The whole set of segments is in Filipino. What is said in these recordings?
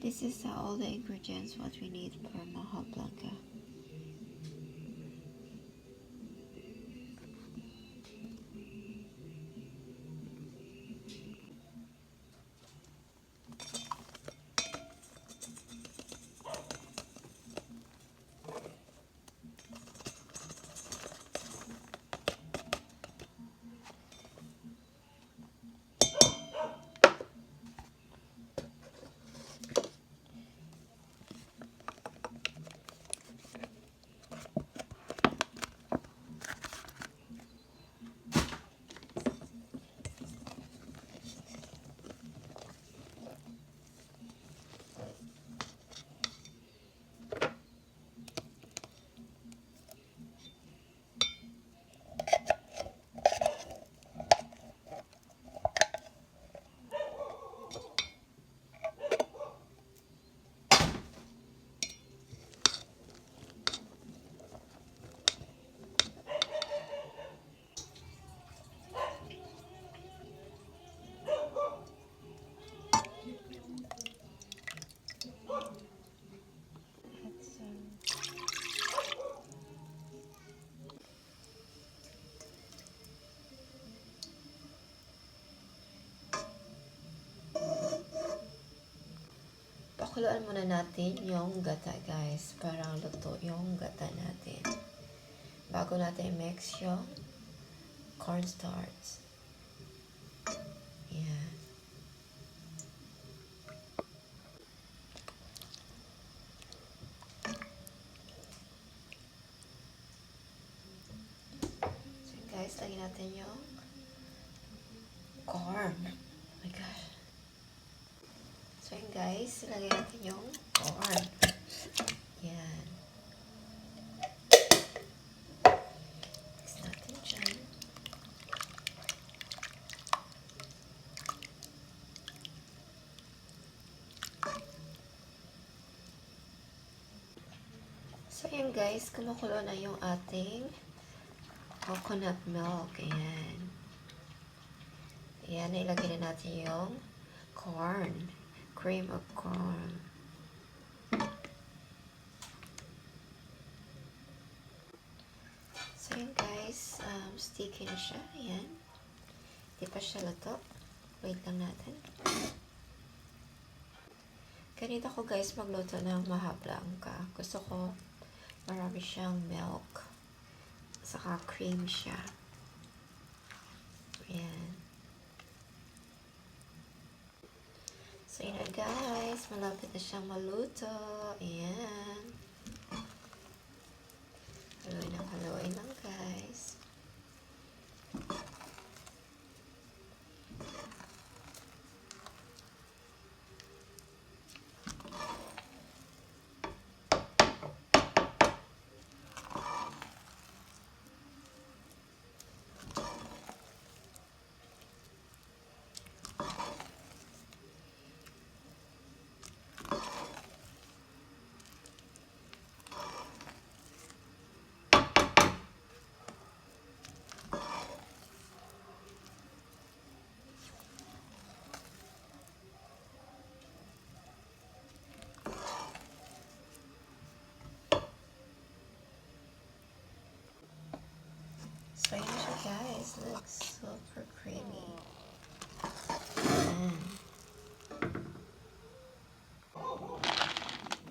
This is all the ingredients what we need for maha blanca. Pakuluan muna natin yung gata guys. Parang luto yung gata natin. Bago natin mix yung cornstarch. Yan. So guys, lagyan natin yung corn. Oh my gosh. So yun guys, lagyan natin yung corn. Yan. Mix natin dyan. So yun guys, kumukulo na yung ating coconut milk. Ayan. Ayan, ilagay na natin yung corn. Cream of corn. So yun guys, um, sticky na siya. Ayan. Di pa siya luto. Wait lang natin. Ganito ko guys magluto ng maha blanca. Gusto ko marami siyang milk. Saka cream siya. Ayan. So, yun na guys. Malapit na siyang maluto. Ayan. Haluin ng haluin lang Siya guys. Looks super creamy.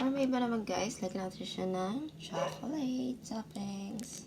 Or may iba naman guys, lagyan natin siya ng chocolate toppings.